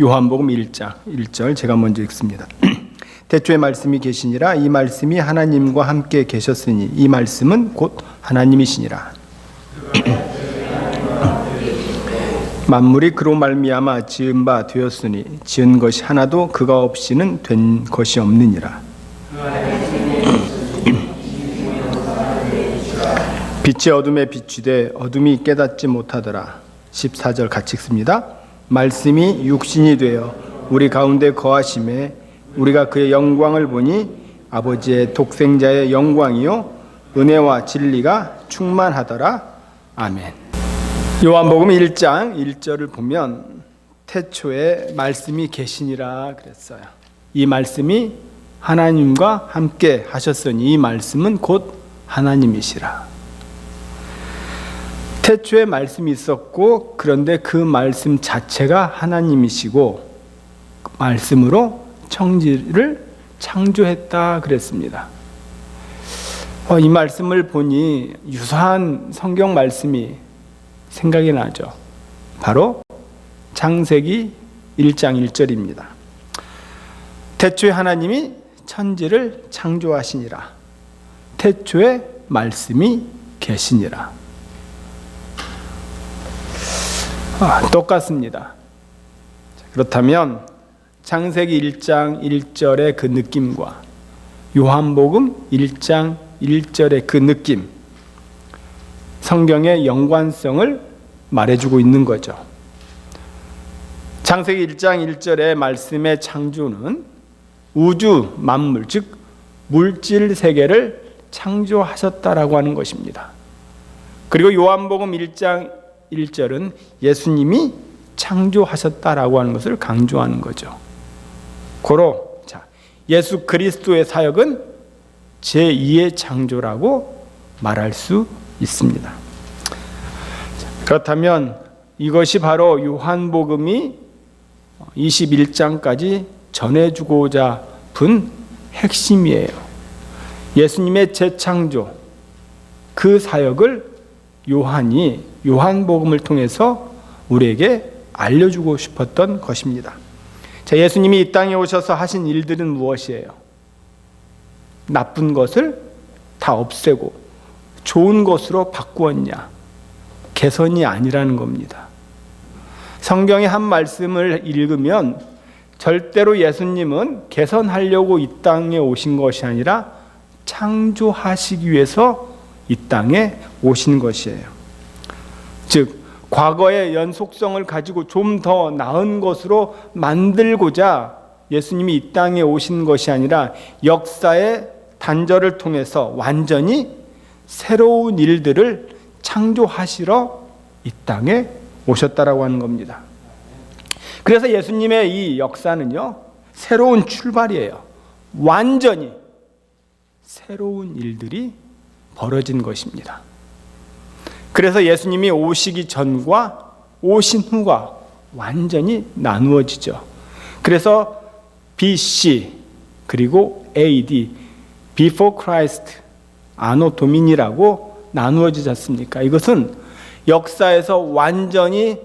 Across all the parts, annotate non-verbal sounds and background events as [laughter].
요한복음 1장 1절 제가 먼저 읽습니다. [clears throat] 태초에 말씀이 계시니라 이 말씀이 하나님과 함께 계셨으니 이 말씀은 곧 하나님이시니라. [clears throat] 만물이 그로 말미암아 지은 바 되었으니 지은 것이 하나도 그가 없이는 된 것이 없느니라. [clears throat] 빛이 어둠에 비추되 어둠이 깨닫지 못하더라. 14절 같이 읽습니다. 말씀이 육신이 되어 우리 가운데 거하심에 우리가 그의 영광을 보니 아버지의 독생자의 영광이요 은혜와 진리가 충만하더라. 아멘. 요한복음 1장 1절을 보면 태초에 말씀이 계시니라 그랬어요. 이 말씀이 하나님과 함께 하셨으니 이 말씀은 곧 하나님이시라. 태초에 말씀이 있었고 그런데 그 말씀 자체가 하나님이시고 말씀으로 청지를 창조했다 그랬습니다. 어, 이 말씀을 보니 유사한 성경 말씀이 생각이 나죠. 바로 창세기 1장 1절입니다. 태초에 하나님이 천지를 창조하시니라. 태초에 말씀이 계시니라. 아, 똑같습니다. 그렇다면 창세기 1장 1절의 그 느낌과 요한복음 1장 1절의 그 느낌, 성경의 연관성을 말해주고 있는 거죠. 창세기 1장 1절의 말씀의 창조는 우주 만물, 즉 물질 세계를 창조하셨다라고 하는 것입니다. 그리고 요한복음 1장 1절은 예수님이 창조하셨다라고 하는 것을 강조하는 거죠. 고로 자, 예수 그리스도의 사역은 제2의 창조라고 말할 수 있습니다. 그렇다면 이것이 바로 요한복음이 21장까지 전해주고자 분 핵심이에요. 예수님의 재창조, 그 사역을 요한이 요한복음을 통해서 우리에게 알려주고 싶었던 것입니다. 자, 예수님이 이 땅에 오셔서 하신 일들은 무엇이에요? 나쁜 것을 다 없애고 좋은 것으로 바꾸었냐? 개선이 아니라는 겁니다. 성경의 한 말씀을 읽으면 절대로 예수님은 개선하려고 이 땅에 오신 것이 아니라 창조하시기 위해서 이 땅에 오신 것이에요. 즉, 과거의 연속성을 가지고 좀 더 나은 것으로 만들고자 예수님이 이 땅에 오신 것이 아니라 역사의 단절을 통해서 완전히 새로운 일들을 창조하시러 이 땅에 오셨다라고 하는 겁니다. 그래서 예수님의 이 역사는요, 새로운 출발이에요. 완전히 새로운 일들이 벌어진 것입니다. 그래서 예수님이 오시기 전과 오신 후가 완전히 나누어지죠. 그래서 BC 그리고 AD Before Christ 아노 도민이라고 나누어지지 않습니까? 이것은 역사에서 완전히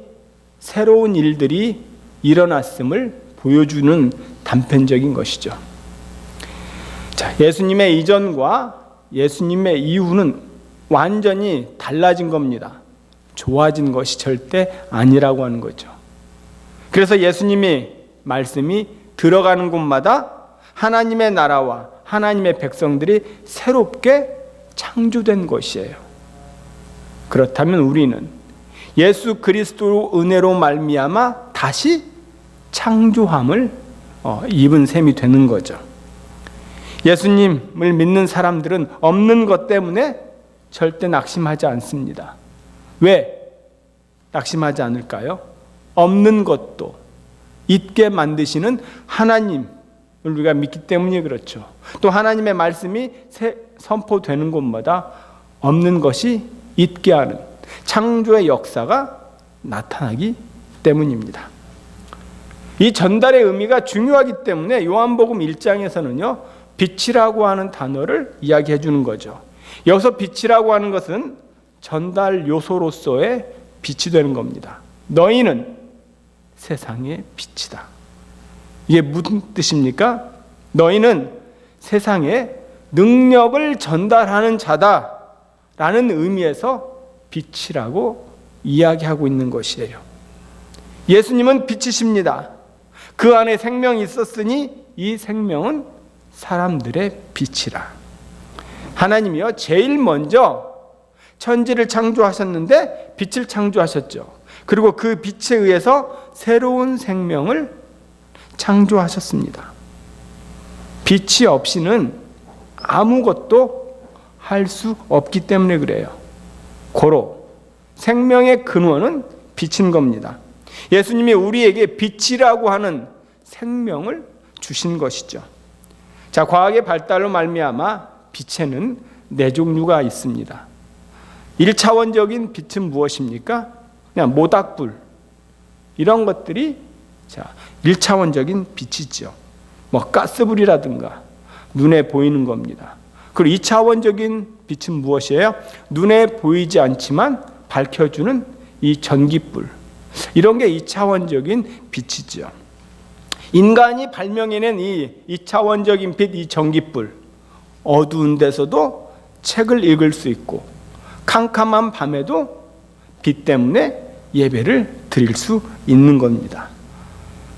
새로운 일들이 일어났음을 보여주는 단편적인 것이죠. 자, 예수님의 이전과 예수님의 이후는 완전히 달라진 겁니다. 좋아진 것이 절대 아니라고 하는 거죠. 그래서 예수님이 말씀이 들어가는 곳마다 하나님의 나라와 하나님의 백성들이 새롭게 창조된 것이에요. 그렇다면 우리는 예수 그리스도 은혜로 말미암아 다시 창조함을 어, 입은 셈이 되는 거죠. 예수님을 믿는 사람들은 없는 것 때문에 절대 낙심하지 않습니다. 왜 낙심하지 않을까요? 없는 것도 있게 만드시는 하나님을 우리가 믿기 때문이 그렇죠. 또 하나님의 말씀이 선포되는 곳마다 없는 것이 있게 하는 창조의 역사가 나타나기 때문입니다. 이 전달의 의미가 중요하기 때문에 요한복음 1장에서는요, 빛이라고 하는 단어를 이야기해 주는 거죠. 여기서 빛이라고 하는 것은 전달 요소로서의 빛이 되는 겁니다. 너희는 세상의 빛이다. 이게 무슨 뜻입니까? 너희는 세상에 능력을 전달하는 자다 라는 의미에서 빛이라고 이야기하고 있는 것이에요. 예수님은 빛이십니다. 그 안에 생명이 있었으니 이 생명은 사람들의 빛이라. 하나님이요 제일 먼저 천지를 창조하셨는데 빛을 창조하셨죠. 그리고 그 빛에 의해서 새로운 생명을 창조하셨습니다. 빛이 없이는 아무것도 할 수 없기 때문에 그래요. 고로 생명의 근원은 빛인 겁니다. 예수님이 우리에게 빛이라고 하는 생명을 주신 것이죠. 자, 과학의 발달로 말미암아 빛에는 네 종류가 있습니다. 1차원적인 빛은 무엇입니까? 그냥 모닥불 이런 것들이 자, 1차원적인 빛이죠. 뭐 가스불이라든가 눈에 보이는 겁니다. 그리고 2차원적인 빛은 무엇이에요? 눈에 보이지 않지만 밝혀주는 이 전기불. 이런 게 2차원적인 빛이죠. 인간이 발명해낸 이 2차원적인 빛, 이 전기불. 어두운 데서도 책을 읽을 수 있고, 캄캄한 밤에도 빛 때문에 예배를 드릴 수 있는 겁니다.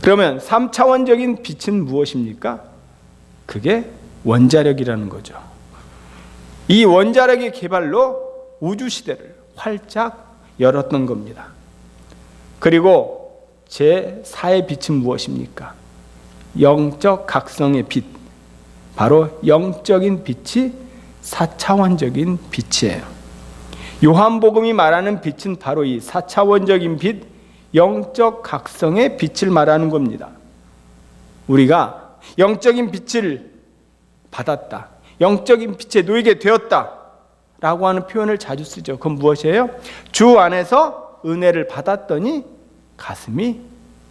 그러면 3차원적인 빛은 무엇입니까? 그게 원자력이라는 거죠. 이 원자력의 개발로 우주 시대를 활짝 열었던 겁니다. 그리고 제 4의 빛은 무엇입니까? 영적 각성의 빛. 바로 영적인 빛이 4차원적인 빛이에요. 요한복음이 말하는 빛은 바로 이 4차원적인 빛, 영적 각성의 빛을 말하는 겁니다. 우리가 영적인 빛을 받았다. 영적인 빛에 놓이게 되었다. 라고 하는 표현을 자주 쓰죠. 그건 무엇이에요? 주 안에서 은혜를 받았더니 가슴이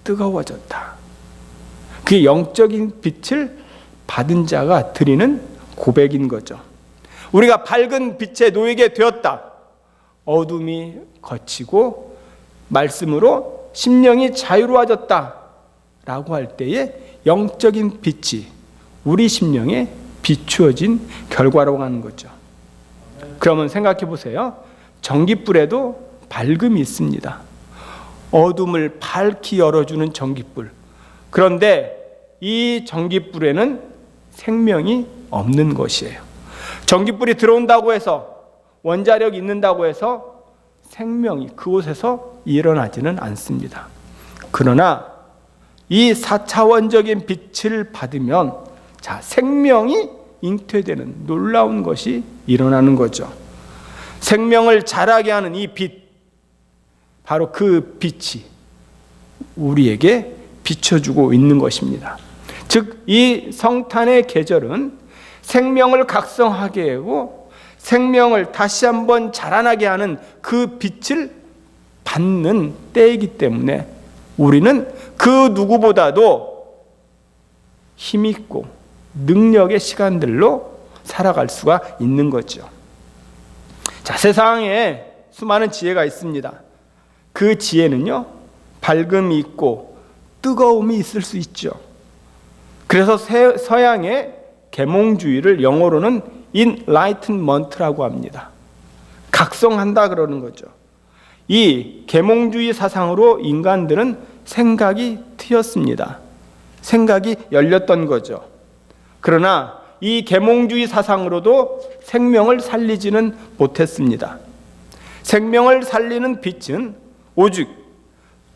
뜨거워졌다. 그 영적인 빛을 받은 자가 드리는 고백인 거죠. 우리가 밝은 빛에 놓이게 되었다. 어둠이 거치고 말씀으로 심령이 자유로워졌다. 라고 할 때에 영적인 빛이 우리 심령에 비추어진 결과라고 하는 거죠. 그러면 생각해 보세요. 전기불에도 밝음이 있습니다. 어둠을 밝히 열어주는 전기불. 그런데 이 전기불에는 생명이 없는 것이에요. 전기불이 들어온다고 해서 원자력이 있는다고 해서 생명이 그곳에서 일어나지는 않습니다. 그러나 이 4차원적인 빛을 받으면 자, 생명이 잉태되는 놀라운 것이 일어나는 거죠. 생명을 자라게 하는 이 빛, 바로 그 빛이 우리에게 비춰주고 있는 것입니다. 즉, 이 성탄의 계절은 생명을 각성하게 하고 생명을 다시 한번 자라나게 하는 그 빛을 받는 때이기 때문에 우리는 그 누구보다도 힘있고 능력의 시간들로 살아갈 수가 있는 거죠. 자, 세상에 수많은 지혜가 있습니다. 그 지혜는요, 밝음이 있고 뜨거움이 있을 수 있죠. 그래서 서양의 계몽주의를 영어로는 enlightenment라고 합니다. 각성한다 그러는 거죠. 이 계몽주의 사상으로 인간들은 생각이 트였습니다. 생각이 열렸던 거죠. 그러나 이 계몽주의 사상으로도 생명을 살리지는 못했습니다. 생명을 살리는 빛은 오직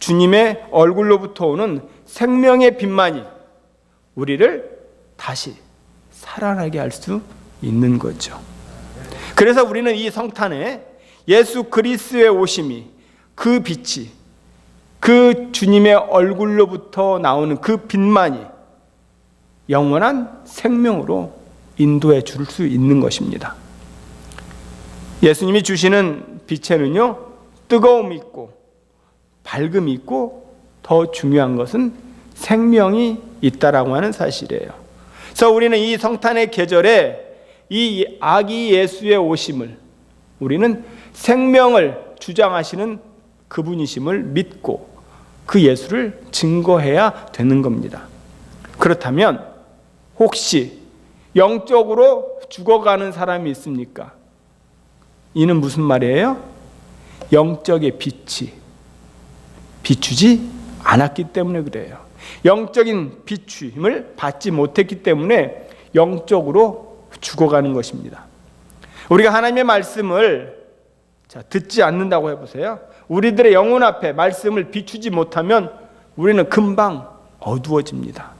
주님의 얼굴로부터 오는 생명의 빛만이 우리를 다시 살아나게 할 수 있는 거죠. 그래서 우리는 이 성탄에 예수 그리스의 오심이 그 빛이 그 주님의 얼굴로부터 나오는 그 빛만이 영원한 생명으로 인도해 줄 수 있는 것입니다. 예수님이 주시는 빛에는요, 뜨거움이 있고, 밝음이 있고, 더 중요한 것은 생명이 있다라고 하는 사실이에요. 그래서 우리는 이 성탄의 계절에 이 아기 예수의 오심을 우리는 생명을 주장하시는 그분이심을 믿고 그 예수를 증거해야 되는 겁니다. 그렇다면 혹시 영적으로 죽어가는 사람이 있습니까? 이는 무슨 말이에요? 영적의 빛이 비추지 않았기 때문에 그래요. 영적인 비추임을 받지 못했기 때문에 영적으로 죽어가는 것입니다. 우리가 하나님의 말씀을 자, 듣지 않는다고 해보세요. 우리들의 영혼 앞에 말씀을 비추지 못하면 우리는 금방 어두워집니다.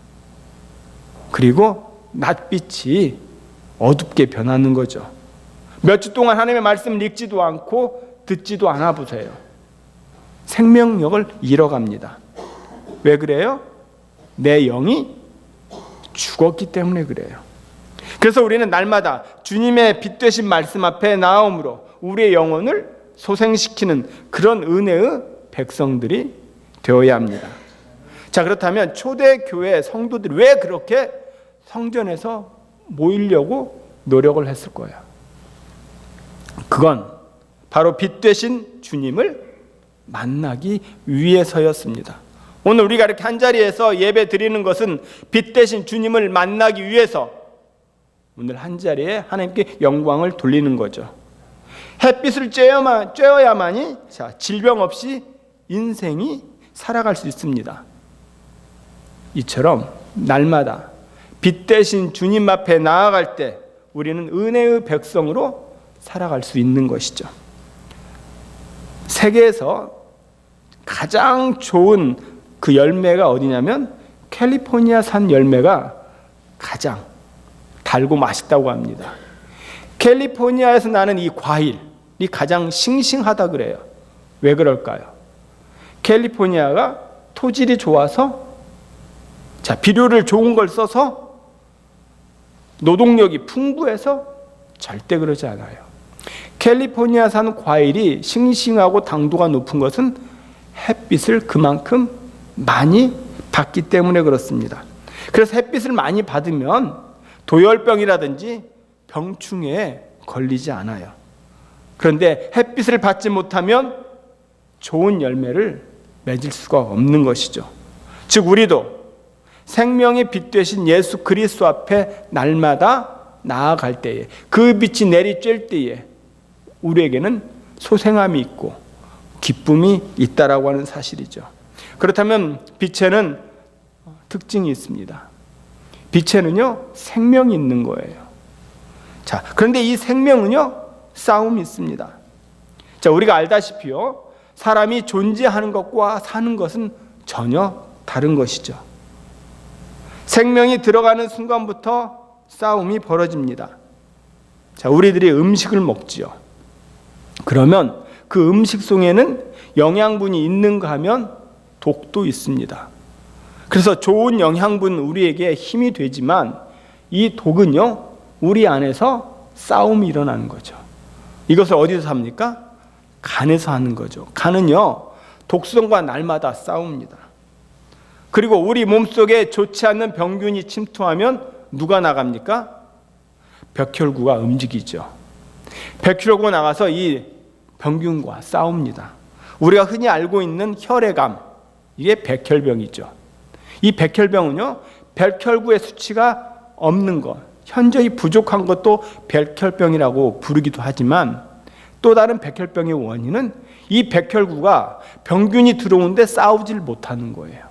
그리고 낯빛이 어둡게 변하는 거죠. 몇 주 동안 하나님의 말씀을 읽지도 않고 듣지도 않아 보세요. 생명력을 잃어갑니다. 왜 그래요? 내 영이 죽었기 때문에 그래요. 그래서 우리는 날마다 주님의 빛 되신 말씀 앞에 나옴으로 우리의 영혼을 소생시키는 그런 은혜의 백성들이 되어야 합니다. 자, 그렇다면 초대교회 성도들이 왜 그렇게 성전에서 모이려고 노력을 했을 거예요? 그건 바로 빛 되신 주님을 만나기 위해서였습니다. 오늘 우리가 이렇게 한 자리에서 예배 드리는 것은 빛 대신 주님을 만나기 위해서 오늘 한 자리에 하나님께 영광을 돌리는 거죠. 햇빛을 쬐어만, 쬐어야만이 자, 질병 없이 인생이 살아갈 수 있습니다. 이처럼 날마다 빛 대신 주님 앞에 나아갈 때 우리는 은혜의 백성으로 살아갈 수 있는 것이죠. 세계에서 가장 좋은 그 열매가 어디냐면 캘리포니아 산 열매가 가장 달고 맛있다고 합니다. 캘리포니아에서 나는 이 과일이 가장 싱싱하다 그래요. 왜 그럴까요? 캘리포니아가 토질이 좋아서 자, 비료를 좋은 걸 써서 노동력이 풍부해서 절대 그러지 않아요. 캘리포니아산 과일이 싱싱하고 당도가 높은 것은 햇빛을 그만큼 많이 받기 때문에 그렇습니다. 그래서 햇빛을 많이 받으면 도열병이라든지 병충해에 걸리지 않아요. 그런데 햇빛을 받지 못하면 좋은 열매를 맺을 수가 없는 것이죠. 즉 우리도 생명의 빛 되신 예수 그리스도 앞에 날마다 나아갈 때에 그 빛이 내리쬐을 때에 우리에게는 소생함이 있고 기쁨이 있다라고 하는 사실이죠. 그렇다면 빛에는 특징이 있습니다. 빛에는요 생명이 있는 거예요. 자, 그런데 이 생명은요 싸움이 있습니다. 자, 우리가 알다시피요 사람이 존재하는 것과 사는 것은 전혀 다른 것이죠. 생명이 들어가는 순간부터 싸움이 벌어집니다. 자, 우리들이 음식을 먹지요. 그러면 그 음식 속에는 영양분이 있는가 하면 독도 있습니다. 그래서 좋은 영양분 우리에게 힘이 되지만 이 독은요, 우리 안에서 싸움이 일어나는 거죠. 이것을 어디서 삽니까? 간에서 하는 거죠. 간은요, 독성과 날마다 싸웁니다. 그리고 우리 몸속에 좋지 않는 병균이 침투하면 누가 나갑니까? 백혈구가 움직이죠. 백혈구가 나가서 이 병균과 싸웁니다. 우리가 흔히 알고 있는 혈액암, 이게 백혈병이죠. 이 백혈병은요, 백혈구의 수치가 없는 것, 현저히 부족한 것도 백혈병이라고 부르기도 하지만 또 다른 백혈병의 원인은 이 백혈구가 병균이 들어오는데 싸우질 못하는 거예요.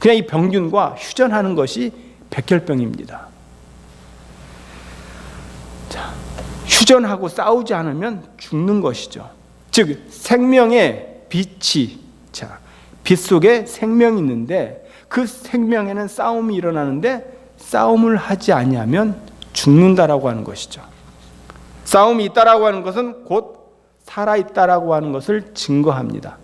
그냥 이 병균과 휴전하는 것이 백혈병입니다. 자, 휴전하고 싸우지 않으면 죽는 것이죠. 즉 생명의 빛이 자, 빛 속에 생명이 있는데 그 생명에는 싸움이 일어나는데 싸움을 하지 아니하면 죽는다라고 하는 것이죠. 싸움이 있다라고 하는 것은 곧 살아 있다라고 하는 것을 증거합니다.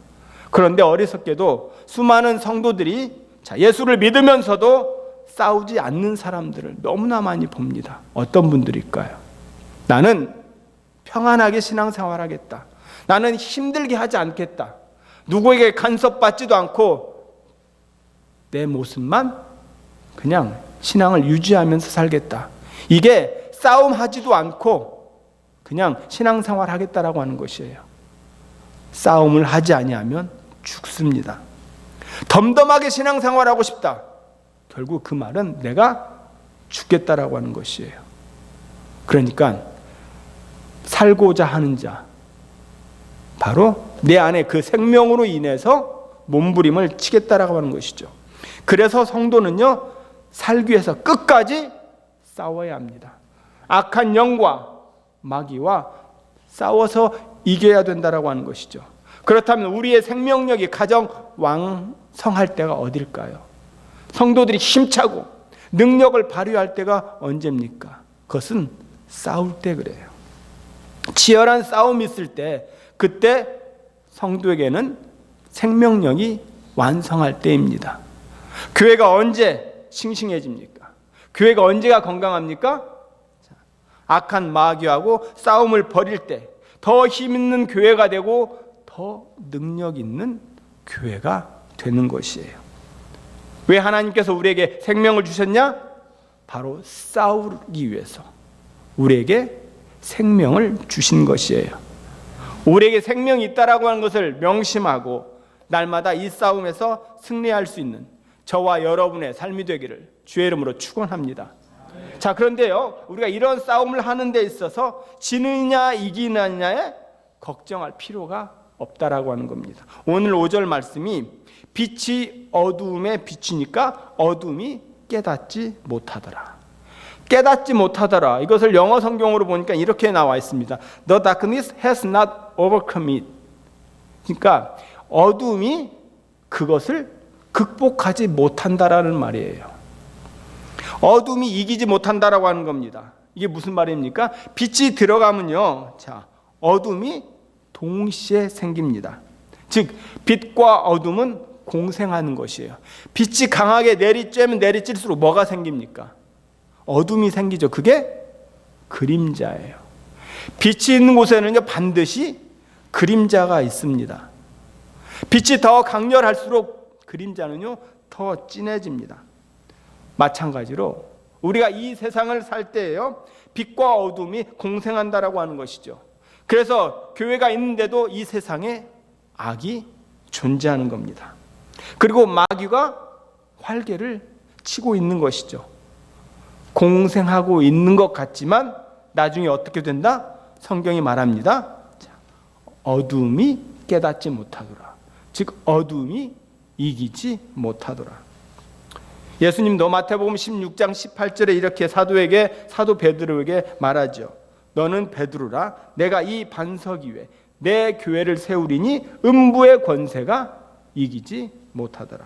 그런데 어리석게도 수많은 성도들이 자, 예수를 믿으면서도 싸우지 않는 사람들을 너무나 많이 봅니다. 어떤 분들일까요? 나는 평안하게 신앙생활 하겠다. 나는 힘들게 하지 않겠다. 누구에게 간섭받지도 않고 내 모습만 그냥 신앙을 유지하면서 살겠다. 이게 싸움하지도 않고 그냥 신앙생활 하겠다라고 하는 것이에요. 싸움을 하지 아니하면 죽습니다. 덤덤하게 신앙생활하고 싶다. 결국 그 말은 내가 죽겠다라고 하는 것이에요. 그러니까 살고자 하는 자 바로 내 안에 그 생명으로 인해서 몸부림을 치겠다라고 하는 것이죠. 그래서 성도는요 살기 위해서 끝까지 싸워야 합니다. 악한 영과 마귀와 싸워서 이겨야 된다라고 하는 것이죠. 그렇다면 우리의 생명력이 가장 왕성할 때가 어딜까요? 성도들이 힘차고 능력을 발휘할 때가 언제입니까? 그것은 싸울 때 그래요. 치열한 싸움이 있을 때 그때 성도에게는 생명력이 완성할 때입니다. 교회가 언제 싱싱해집니까? 교회가 언제가 건강합니까? 악한 마귀하고 싸움을 벌일 때 더 힘 있는 교회가 되고 더 능력 있는 교회가 되는 것이에요. 왜 하나님께서 우리에게 생명을 주셨냐? 바로 싸우기 위해서 우리에게 생명을 주신 것이에요. 우리에게 생명이 있다라고 하는 것을 명심하고 날마다 이 싸움에서 승리할 수 있는 저와 여러분의 삶이 되기를 주의 이름으로 축원합니다. 자, 그런데요. 우리가 이런 싸움을 하는 데 있어서 지느냐 이기느냐에 걱정할 필요가 없다라고 하는 겁니다. 오늘 5절 말씀이 빛이 어두움에 비치니까 어둠이 깨닫지 못하더라. 깨닫지 못하더라. 이것을 영어 성경으로 보니까 이렇게 나와 있습니다. The darkness has not overcome it. 그러니까 어둠이 그것을 극복하지 못한다라는 말이에요. 어둠이 이기지 못한다라고 하는 겁니다. 이게 무슨 말입니까? 빛이 들어가면요. 자, 어둠이 동시에 생깁니다. 즉, 빛과 어둠은 공생하는 것이에요. 빛이 강하게 내리쬐면 내리찔수록 뭐가 생깁니까? 어둠이 생기죠. 그게 그림자예요. 빛이 있는 곳에는요, 반드시 그림자가 있습니다. 빛이 더 강렬할수록 그림자는요, 더 진해집니다. 마찬가지로 우리가 이 세상을 살 때에요. 빛과 어둠이 공생한다라고 하는 것이죠. 그래서 교회가 있는데도 이 세상에 악이 존재하는 겁니다. 그리고 마귀가 활개를 치고 있는 것이죠. 공생하고 있는 것 같지만 나중에 어떻게 된다? 성경이 말합니다. 어둠이 깨닫지 못하더라. 즉 어둠이 이기지 못하더라. 예수님도 마태복음 16장 18절에 이렇게 사도에게 사도 베드로에게 말하죠. 너는 베드로라 내가 이 반석 위에 내 교회를 세우리니 음부의 권세가 이기지 못하더라.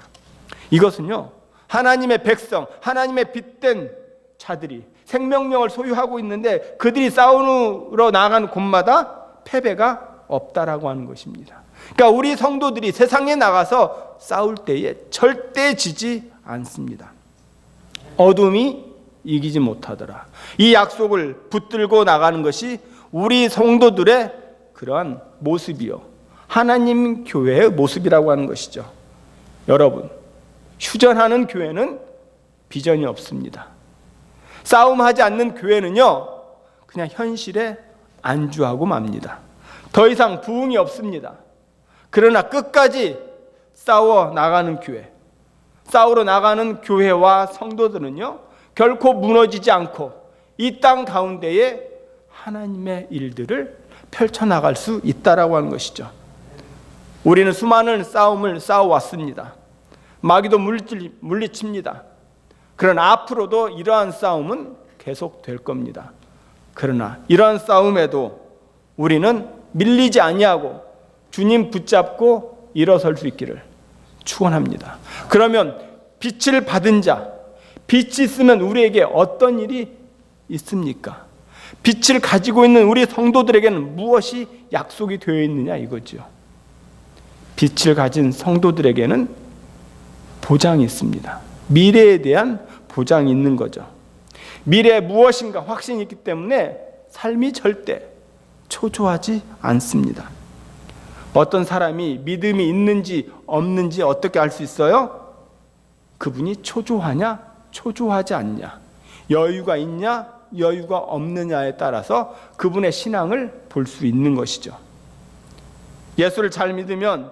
이것은요. 하나님의 백성, 하나님의 빛된 자들이 생명력을 소유하고 있는데 그들이 싸우러 나가는 곳마다 패배가 없다라고 하는 것입니다. 그러니까 우리 성도들이 세상에 나가서 싸울 때에 절대 지지 않습니다. 어둠이 이기지 못하더라. 이 약속을 붙들고 나가는 것이 우리 성도들의 그러한 모습이요. 하나님 교회의 모습이라고 하는 것이죠. 여러분, 휴전하는 교회는 비전이 없습니다. 싸움하지 않는 교회는요, 그냥 현실에 안주하고 맙니다. 더 이상 부흥이 없습니다. 그러나 끝까지 싸워 나가는 교회, 싸우러 나가는 교회와 성도들은요, 결코 무너지지 않고 이 땅 가운데에 하나님의 일들을 펼쳐나갈 수 있다라고 하는 것이죠. 우리는 수많은 싸움을 싸워왔습니다. 마귀도 물리, 물리칩니다. 그러나 앞으로도 이러한 싸움은 계속될 겁니다. 그러나 이러한 싸움에도 우리는 밀리지 아니하고 주님 붙잡고 일어설 수 있기를 축원합니다. 그러면 빛을 받은 자, 빛이 있으면 우리에게 어떤 일이 있습니까? 빛을 가지고 있는 우리 성도들에게는 무엇이 약속이 되어 있느냐 이거죠. 빛을 가진 성도들에게는 보장이 있습니다. 미래에 대한 보장이 있는 거죠. 미래에 무엇인가 확신이 있기 때문에 삶이 절대 초조하지 않습니다. 어떤 사람이 믿음이 있는지 없는지 어떻게 알 수 있어요? 그분이 초조하냐, 초조하지 않냐, 여유가 있냐, 여유가 없느냐에 따라서 그분의 신앙을 볼 수 있는 것이죠. 예수를 잘 믿으면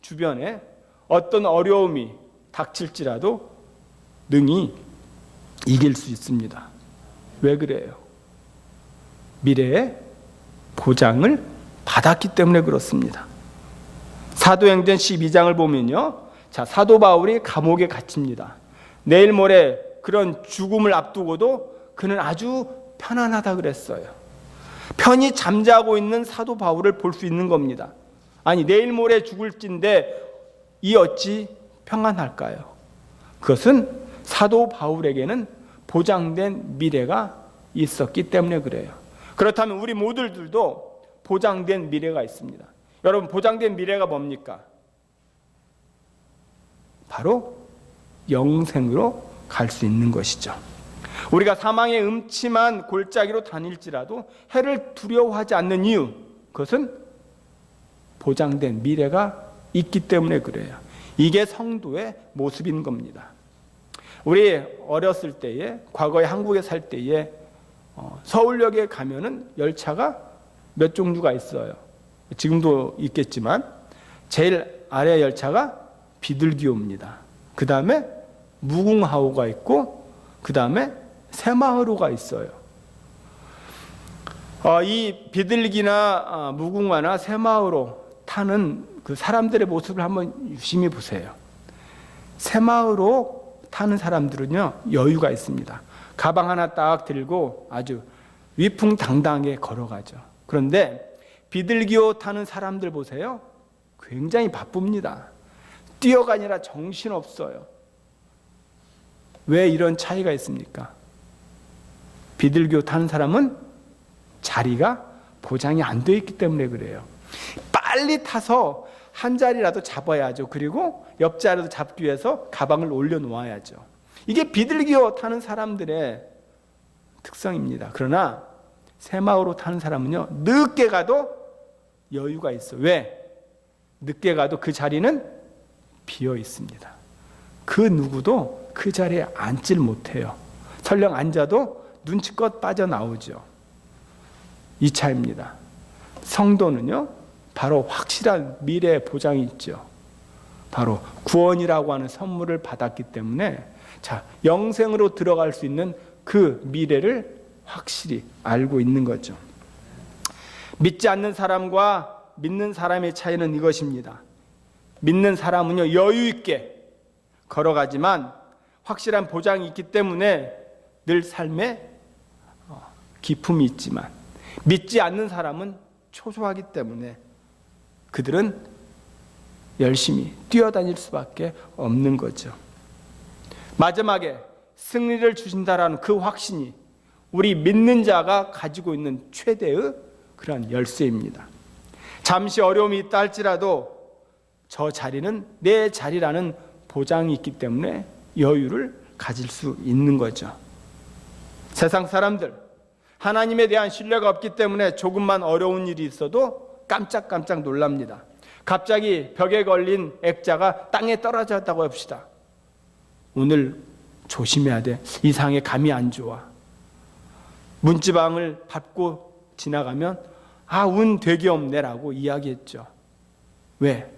주변에 어떤 어려움이 닥칠지라도 능히 이길 수 있습니다. 왜 그래요? 미래의 보장을 받았기 때문에 그렇습니다. 사도행전 12장을 보면요. 자, 사도 바울이 감옥에 갇힙니다. 내일 모레 그런 죽음을 앞두고도 그는 아주 편안하다 그랬어요. 편히 잠자고 있는 사도 바울을 볼 수 있는 겁니다. 아니, 내일 모레 죽을진데 이 어찌 평안할까요? 그것은 사도 바울에게는 보장된 미래가 있었기 때문에 그래요. 그렇다면 우리 모두들도 보장된 미래가 있습니다. 여러분, 보장된 미래가 뭡니까? 바로 영생으로 갈 수 있는 것이죠. 우리가 사망의 음침한 골짜기로 다닐지라도 해를 두려워하지 않는 이유, 그것은 보장된 미래가 있기 때문에 그래요. 이게 성도의 모습인 겁니다. 우리 어렸을 때에, 과거에 한국에 살 때에 어, 서울역에 가면은 열차가 몇 종류가 있어요. 지금도 있겠지만 제일 아래 열차가 비둘기호입니다. 그 다음에 무궁화호가 있고 그 다음에 새마을호가 있어요. 어, 이 비둘기나 어, 무궁화나 새마을호 타는 그 사람들의 모습을 한번 유심히 보세요. 새마을호 타는 사람들은요 여유가 있습니다. 가방 하나 딱 들고 아주 위풍당당하게 걸어가죠. 그런데 비둘기호 타는 사람들 보세요. 굉장히 바쁩니다. 뛰어가니라 정신 없어요. 왜 이런 차이가 있습니까? 비둘기호 타는 사람은 자리가 보장이 안 돼 있기 때문에 그래요. 빨리 타서 한 자리라도 잡아야죠. 그리고 옆 자리도 잡기 위해서 가방을 올려 놓아야죠. 이게 비둘기호 타는 사람들의 특성입니다. 그러나 새마을호 타는 사람은요, 늦게 가도 여유가 있어. 왜? 늦게 가도 그 자리는 비어 있습니다. 그 누구도 그 자리에 앉질 못해요. 설령 앉아도 눈치껏 빠져나오죠. 이 차입니다. 성도는요, 바로 확실한 미래 보장이 있죠. 바로 구원이라고 하는 선물을 받았기 때문에 자, 영생으로 들어갈 수 있는 그 미래를 확실히 알고 있는 거죠. 믿지 않는 사람과 믿는 사람의 차이는 이것입니다. 믿는 사람은요, 여유 있게 걸어가지만 확실한 보장이 있기 때문에 늘 삶에 어, 기품이 있지만 믿지 않는 사람은 초조하기 때문에 그들은 열심히 뛰어다닐 수밖에 없는 거죠. 마지막에 승리를 주신다라는 그 확신이 우리 믿는 자가 가지고 있는 최대의 그러한 열쇠입니다. 잠시 어려움이 있다 할지라도 저 자리는 내 자리라는 보장이 있기 때문에 여유를 가질 수 있는 거죠. 세상 사람들, 하나님에 대한 신뢰가 없기 때문에 조금만 어려운 일이 있어도 깜짝깜짝 놀랍니다. 갑자기 벽에 걸린 액자가 땅에 떨어졌다고 합시다. 오늘 조심해야 돼. 이상에 감이 안 좋아. 문지방을 밟고 지나가면 아, 운 되게 없네라고 이야기했죠. 왜?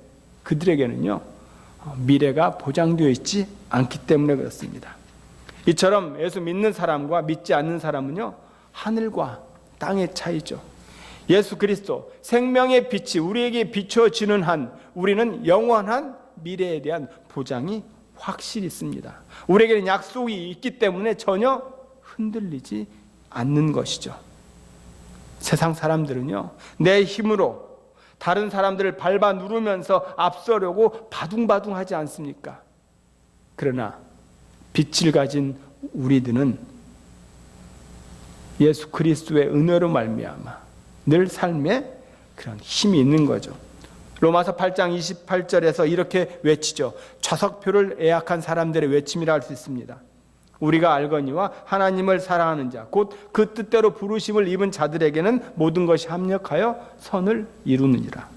그들에게는요, 미래가 보장되어 있지 않기 때문에 그렇습니다. 이처럼 예수 믿는 사람과 믿지 않는 사람은요, 하늘과 땅의 차이죠. 예수 그리스도 생명의 빛이 우리에게 비춰지는 한 우리는 영원한 미래에 대한 보장이 확실히 있습니다. 우리에게는 약속이 있기 때문에 전혀 흔들리지 않는 것이죠. 세상 사람들은요, 내 힘으로 다른 사람들을 밟아 누르면서 앞서려고 바둥바둥 하지 않습니까? 그러나 빛을 가진 우리들은 예수 그리스도의 은혜로 말미암아 늘 삶에 그런 힘이 있는 거죠. 로마서 8장 28절에서 이렇게 외치죠. 좌석표를 예약한 사람들의 외침이라 할 수 있습니다. 우리가 알거니와 하나님을 사랑하는 자, 곧 그 뜻대로 부르심을 입은 자들에게는 모든 것이 합력하여 선을 이루느니라.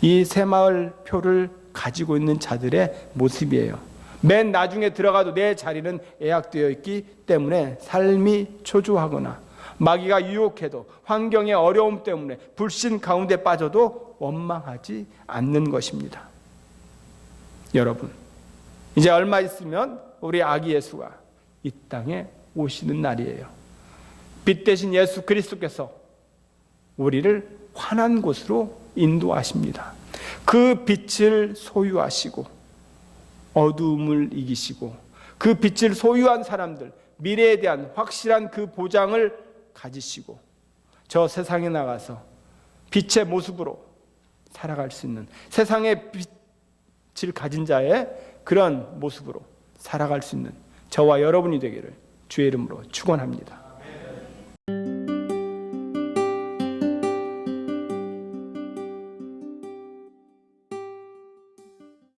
이 새마을 표를 가지고 있는 자들의 모습이에요. 맨 나중에 들어가도 내 자리는 예약되어 있기 때문에 삶이 초조하거나 마귀가 유혹해도 환경의 어려움 때문에 불신 가운데 빠져도 원망하지 않는 것입니다. 여러분, 이제 얼마 있으면 우리 아기 예수가 이 땅에 오시는 날이에요. 빛 대신 예수 그리스도께서 우리를 환한 곳으로 인도하십니다. 그 빛을 소유하시고 어두움을 이기시고 그 빛을 소유한 사람들 미래에 대한 확실한 그 보장을 가지시고 저 세상에 나가서 빛의 모습으로 살아갈 수 있는 세상의 빛을 가진 자의 그런 모습으로 살아갈 수 있는 저와 여러분이 되기를 주의 이름으로 축원합니다.